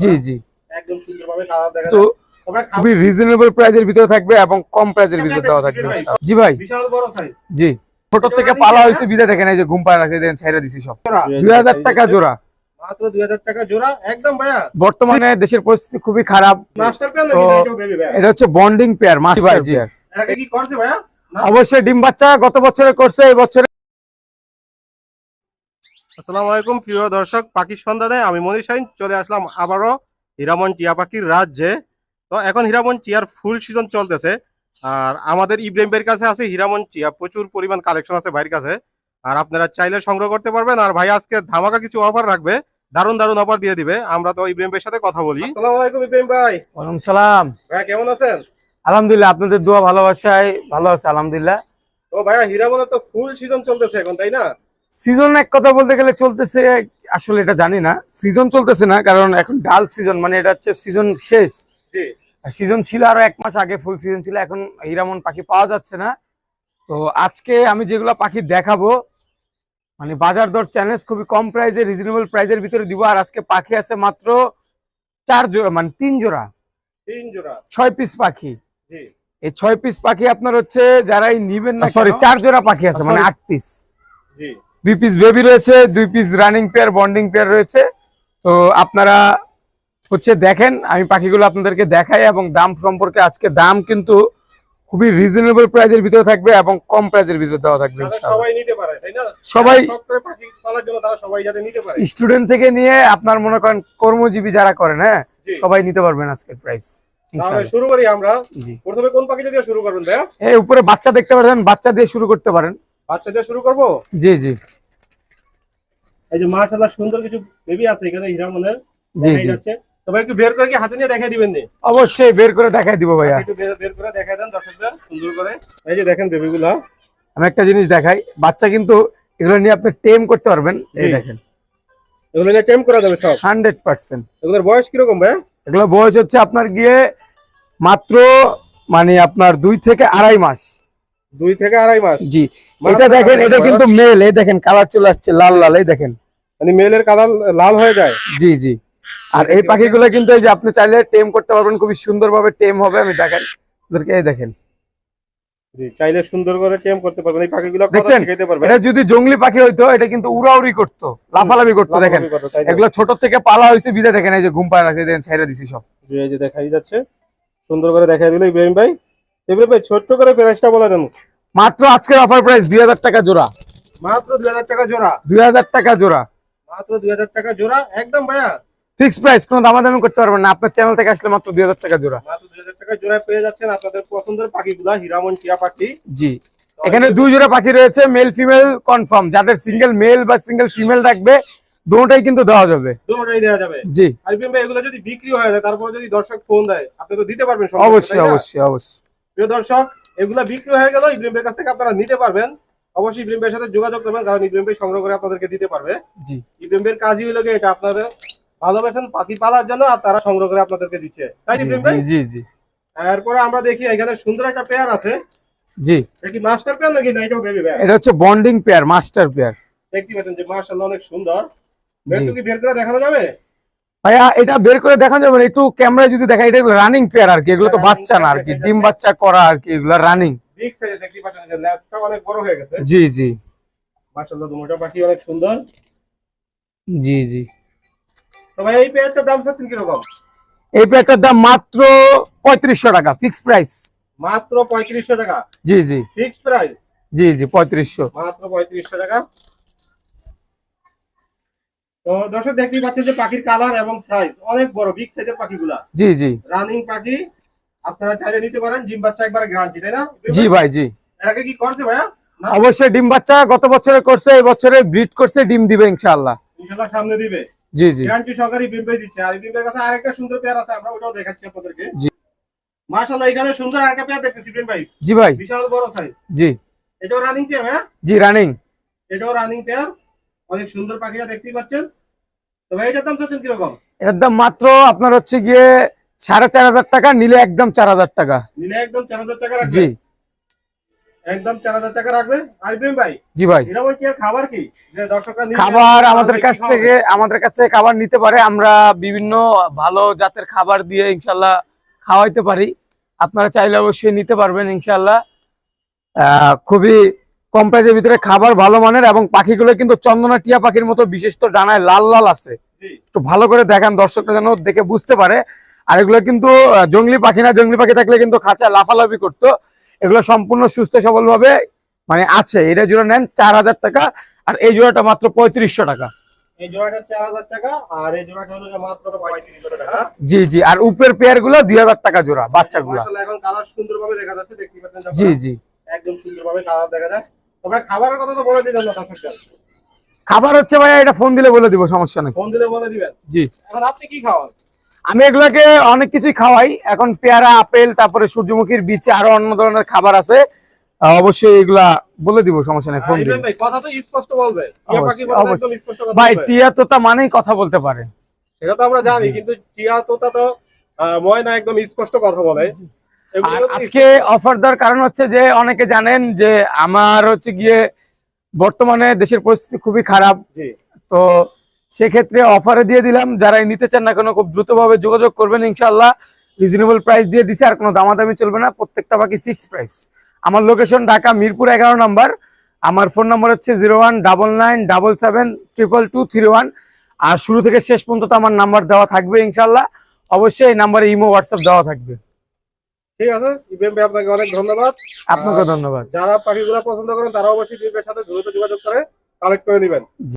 জি জি। একদম সুন্দরভাবে কালার দেখা তো যায়। তবে খাবার খুবই রিজনেবল প্রাইজের ভিতরে থাকবে এবং কম প্রাইজের ভিতরে দেওয়া থাকবে জি ভাই। বিশাল বড় সাইজ জি। ছোট থেকে পালা হয়েছে বিদে দেখেন এই যে ঘুম পাড়া রাখে দেন ছাইরা দিছি সব। টাকা জোড়া। মাত্র 2000 টাকা জোড়া একদম ভাইয়া। বর্তমানে দেশের পরিস্থিতি খুবই খারাপ। মাস্টার এটা হচ্ছে বন্ডিং পেয়ার মাস্টার পেয়ার এর কি করছে ভাইয়া? অবশ্যই ডিম বাচ্চা গত বছরে করছে এই বছরে আসসালামু আলাইকুম প্রিয় দর্শক পাখির সন্ধানে আমি মনির শাহিন চলে আসলাম আবারও হীরামন টিয়া পাখির রাজ্যে। তো এখন হীরামন টিয়ার ফুল সিজন চলতেছে আর আমাদের ইব্রাহিম ভাইয়ের কাছে আছে হীরামন টিয়া প্রচুর পরিমাণ কালেকশন আছে ভাইয়ের কাছে আর আপনারা চাইলে সংগ্রহ করতে পারবেন আর ভাই আজকে ধামাকা কিছু অফার রাখবে দারুণ দারুণ অফার দিয়ে দিবে আমরা তো ইব্রাহিম ভাইয়ের সাথে কথা বলি। আসসালামু আলাইকুম ইব্রাহিম ভাই। ওয়ালাইকুম সালাম। ভাই কেমন আছেন? আলহামদুলিল্লাহ আপনাদের দোয়া ভালোবাসায় ভালো আছে আলহামদুলিল্লাহ। তো ভাইয়া হীরামনের তো ফুল সিজন চলতেছে এখন তাই না? সিজন এক কথা বলতে গেলে চলতেছে আসলে এটা জানি না। সিজন চলতেছে না কারণ এখন ডাল সিজন মানে এটা হচ্ছে সিজন শেষ। সিজন ছিল আরও এক মাস আগে ফুল সিজন ছিল এখন হীরামন পাখি পাওয়া যাচ্ছে না। তো আজকে আমি যেগুলো পাখি দেখাবো মানে বাজার দর চ্যালেঞ্জ খুবই কম প্রাইসে রিজনেবল প্রাইসের ভিতরে দিব আর আজকে পাখি আছে মাত্র চার জোড়া মানে তিন জোড়া। তিন জোড়া। ছয় পিস পাখি। এই ছয় পিস পাখি আপনার হচ্ছে যারাই নিবেন না সরি চার জোড়া পাখি আছে মানে আট পিস জি। দুই পিস বেবি রয়েছে দুই piece running pair bonding pair রয়েছে। তো আপনারা হচ্ছে দেখেন আমি পাখিগুলো আপনাদেরকে দেখাই এবং দাম সম্পর্কে আজকে দাম কিন্তু খুবই রিজনেবল প্রাইসের ভিতরে থাকবে এবং কম প্রাইসের ভিতরে দেওয়া থাকবে সবাই পাখি স্টুডেন্ট থেকে নিয়ে আপনার মনে করেন কর্মজীবী যারা করেন হ্যাঁ সবাই নিতে পারবেন আজকের প্রাইস শুরু করি আমরা। প্রথমে কোন পাখিটা দিয়ে শুরু করবেন ভাইয়া? এই উপরে বাচ্চা দেখতে পারেন বাচ্চা দিয়ে শুরু করতে পারেন। বাচ্চা দিয়ে শুরু করব? জি জি। এই যে মাশাআল্লাহ সুন্দর কিছু বেবি আছে এখানে হীরামনের জি জি। তবে একটু বের করে কি হাতে নিয়ে দেখাই দিবেন অবশ্যই বের করে দেখাই দিব ভাইয়া। একটু বের করে দেখাই দেন দর্শকদের সুন্দর করে। এই যে দেখেন বেবিগুলা আমি একটা জিনিস দেখাই বাচ্চা কিন্তু এগুলো নিয়ে আপনি টেম করতে পারবেন। এই দেখেন। এগুলো নিয়ে টেম করা যাবে সব। Hundred percent. এগুলোর বয়স এগুলো বয়স হচ্ছে আপনার গিয়ে মাত্র মানে আপনার দুই থেকে আড়াই মাস। দুই থেকে আড়াই মাস। জি। মানে এটা দেখেন এটা কিন্তু মেল এই দেখেন কালার চলে আসছে লাল লাল এই দেখেন। মানে মেলের কালার লাল হয়ে যায়। জি জি। আর এই পাখিগুলো কিন্তু এই যে আপনি চাইলে টেম করতে পারবেন খুবই সুন্দরভাবে টেম হবে আমি দেখেন। ওদেরকে এই দেখেন। জি চাইলে সুন্দর করে টেম করতে পারবেন। এই পাখিগুলো কথা দেখছেন? এটা যদি জঙ্গলি পাখি হইতো এটা কিন্তু উড়াউড়ি করতো লাফালাফি করতো দেখেন। এগুলো ছোট থেকে পালা হয়েছে বিদে দেখেন এই যে ঘুম পাড়া রাখে দেন ছাইরা দিছি সব। এই যে দেখাই যাচ্ছে। সুন্দর করে দেখাই দিল ইব্রাহিম ভাই। ইব্রাহিম ভাই ছোট্ট করে প্রাইসটা বলে দেন। মাত্র আজকের অফার প্রাইস দুই হাজার টাকা জোড়া। মাত্র দুই হাজার টাকা জোড়া। দুই হাজার টাকা জোড়া। মাত্র দুই হাজার টাকা জোড়া। একদম ভাইয়া। ফিক্স প্রাইস কোনো দামাদামি করতে পারবেন না। আপনার চ্যানেল থেকে আসলে মাত্র দুই হাজার টাকা জোড়া। মাত্র দুই হাজার টাকা জোড়া পেয়ে যাচ্ছেন আপনাদের পছন্দের পাখিগুলা হীরামন টিয়া পাখি। জি। এখানে দুই জোড়া পাখি রয়েছে মেল ফিমেল কনফার্ম যাদের সিঙ্গেল মেল বা সিঙ্গেল ফিমেল রাখবে দুটোটাই কিন্তু দেওয়া যাবে। দুটোটাই দেওয়া যাবে। জি। আর ইব্রাহিম ভাই এগুলো যদি বিক্রি হয়ে যায় তারপরে যদি দর্শক ফোন দেয় আপনি তো দিতে পারবেন অবশ্যই অবশ্যই অবশ্যই। প্রিয় দর্শক এগুলা বিক্রি হয়ে গেল ইব্রাহিম ভাইয়ের কাছ থেকে আপনারা নিতে পারবেন। অবশ্যই ইব্রাহিম ভাইয়ের সাথে যোগাযোগ করবেন কারণ ইব্রাহিম ভাই সংগ্রহ করে আপনাদেরকে দিতে পারবে। জি। ইব্রাহিম ভাইয়ের কাজই হলো এটা আপনাদের ভালোবাসেন পাখি পালার জন্য আর তারা সংগ্রহ করে আপনাদেরকে দিচ্ছে। তাই ইব্রাহিম ভাই? জি জি এরপরে আমরা দেখি এখানে সুন্দর একটা পেয়ার আছে। জি। এটা কি মাস্টার পেয়ার নাকি না এটাও বেবি পেয়ার এটা হচ্ছে বন্ডিং পেয়ার মাস্টার পেয়ার দেখতে পাচ্ছেন যে মাশাআল্লাহ অনেক সুন্দর। বের করে দেখানো যাবে? ভাইয়া এটা বের করে দেখানো যাবে একটু ক্যামেরায় যদি দেখা এটা রানিং পেয়ার আর কি এগুলো তো বাচ্চা না আর কি ডিম বাচ্চা করা আর কি এগুলো রানিং জি জি। মাশাআল্লাহ দুটো পাখি অনেক সুন্দর। জি জি। তো ভাই এই পেয়ারটার দাম চাচ্ছেন কীরকম? এই পেয়ারটার দাম মাত্র পঁয়ত্রিশশো টাকা ফিক্স প্রাইস মাত্র পঁয়ত্রিশশো টাকা? জি জি। ফিক্সড প্রাইস জি জি পঁয়ত্রিশশো। মাত্র পঁয়ত্রিশশো টাকা? তো দর্শক দেখতেই পাচ্ছেন যে পাখির কালার এবং সাইজ অনেক বড় বিগ সাইজের পাখিগুলা। জি জি। রানিং পাখি আপনারা চাইলে নিতে পারেন জিম বাচ্চা একবার গ্যারান্টি তাই না? জি ভাই জি। এর আগে কি করছে ভাইয়া? অবশ্যই ডিম বাচ্চা গত বছরে করছে এই বছরে ব্রিড করছে ডিম দিবে ইনশাআল্লাহ। ইনশাল্লাহ সামনে দিবে। জি জি। গ্যারান্টি সহকারে বিম্বে দিচ্ছে। আর বিম্বের কাছে আরেকটা সুন্দর পেয়ার আছে আমরা ওটাও দেখাচ্ছি আপনাদেরকে। জি। মাশাআল্লাহ এখানে সুন্দর আরেকটা পেয়ার দেখতেছি বিম ভাই। জি ভাই। বিশাল বড় সাইজ জি। এটাও রানিং পেয়ার হ্যাঁ জি রানিং এটাও রানিং পেয়ার অনেক সুন্দর পাখিটা দেখতেই পাচ্ছেন। তো ভাই এটার দাম চাচ্ছেন কীরকম? এটার দাম মাত্র আপনার হচ্ছে গিয়ে সাড়ে চার হাজার টাকা নিলে একদম চার হাজার টাকা। নিলে একদম চার হাজার টাকা জি। একদম চার হাজার টাকা রাখবে? ভাই জি ভাই। খাবার কি? যে দর্শকরা খাবার আমাদের কাছ থেকে আমাদের কাছ থেকে খাবার নিতে পারে। আমরা বিভিন্ন ভালো জাতের খাবার দিয়ে ইনশাল্লাহ খাওয়াইতে পারি। আপনারা চাইলে অবশ্যই নিতে পারবেন ইনশাল্লাহ আহ, খুবই কম প্রাইজের ভিতরে খাবার ভালো মানের এবং পাখিগুলো কিন্তু চন্দনা টিয়া পাখির মতো বিশেষ তো ডানায় লাল লাল আছে। জি। একটু ভালো করে দেখান দর্শকরা যেন দেখে বুঝতে পারে। আর এগুলো কিন্তু জংলি পাখি না জংলি পাখি থাকলে কিন্তু খাঁচা লাফালাফি করতো। এগুলো সম্পূর্ণ সুস্থ সবল ভাবে মানে আছে। এটা জোড়া নেন চার হাজার টাকা আর এই জোড়াটা মাত্র পঁয়ত্রিশশো টাকা। জি জি। আর উপরের পেয়ারগুলো দুই হাজার টাকা জোড়া আপনারা। জি জি। একদম সুন্দরভাবে কালার দেখা যায়। তবে খাবারের কথা তো বলে দিলেন না দর্শকদের খাবার হচ্ছে ভাইয়া এটা ফোন দিলে বলে দিব সমস্যা নেই। ফোন দিলে বলে দিবেন? জি। এখন আপনি কি খাওয়ান? আমি এগুলাকে অনেক কিছুই খাওয়াই। এখন পেয়ারা আপেল তারপরে সূর্যমুখীর বীচে আরও অন্য ধরনের খাবার আছে। অবশ্যই এগুলা বলে দিব সমস্যা নেই ফোন ভাই কথা তো স্পষ্ট বলবে। টিয়া ভাই তোতা মানেই কথা বলতে পারে। সেটা তো আমরা জানি কিন্তু টিয়া তোতা তো ময়না একদম স্পষ্ট কথা বলে। আর আজকে অফার দেওয়ার কারণ হচ্ছে যে অনেকে জানেন যে আমার হচ্ছে গিয়ে বর্তমানে দেশের পরিস্থিতি খুবই খারাপ। তো সেক্ষেত্রে অফারে দিয়ে দিলাম। যারা নিতে চান না কেন খুব দ্রুতভাবে যোগাযোগ করবেন ইনশাল্লাহ রিজনেবল প্রাইস দিয়ে দিছে আর কোনো দামাদামি চলবে না। প্রত্যেকটা বাকি ফিক্স প্রাইস আমার লোকেশন ঢাকা মিরপুর এগারো নাম্বার। আমার ফোন নাম্বার হচ্ছে zero one double nine double seven triple two three one আর শুরু থেকে শেষ পর্যন্ত আমার নাম্বার দেওয়া থাকবে ইনশাল্লাহ অবশ্যই এই নাম্বারে ইমো হোয়াটসঅ্যাপ দেওয়া থাকবে। ঠিক আছে? ইব্রাহিম ভাই আপনাকে অনেক ধন্যবাদ। আপনাকে ধন্যবাদ। যারা পাখিগুলো পছন্দ করেন তারা অবশ্যই দিদির সাথে দ্রুত যোগাযোগ করে কালেক্ট করে নেবেন।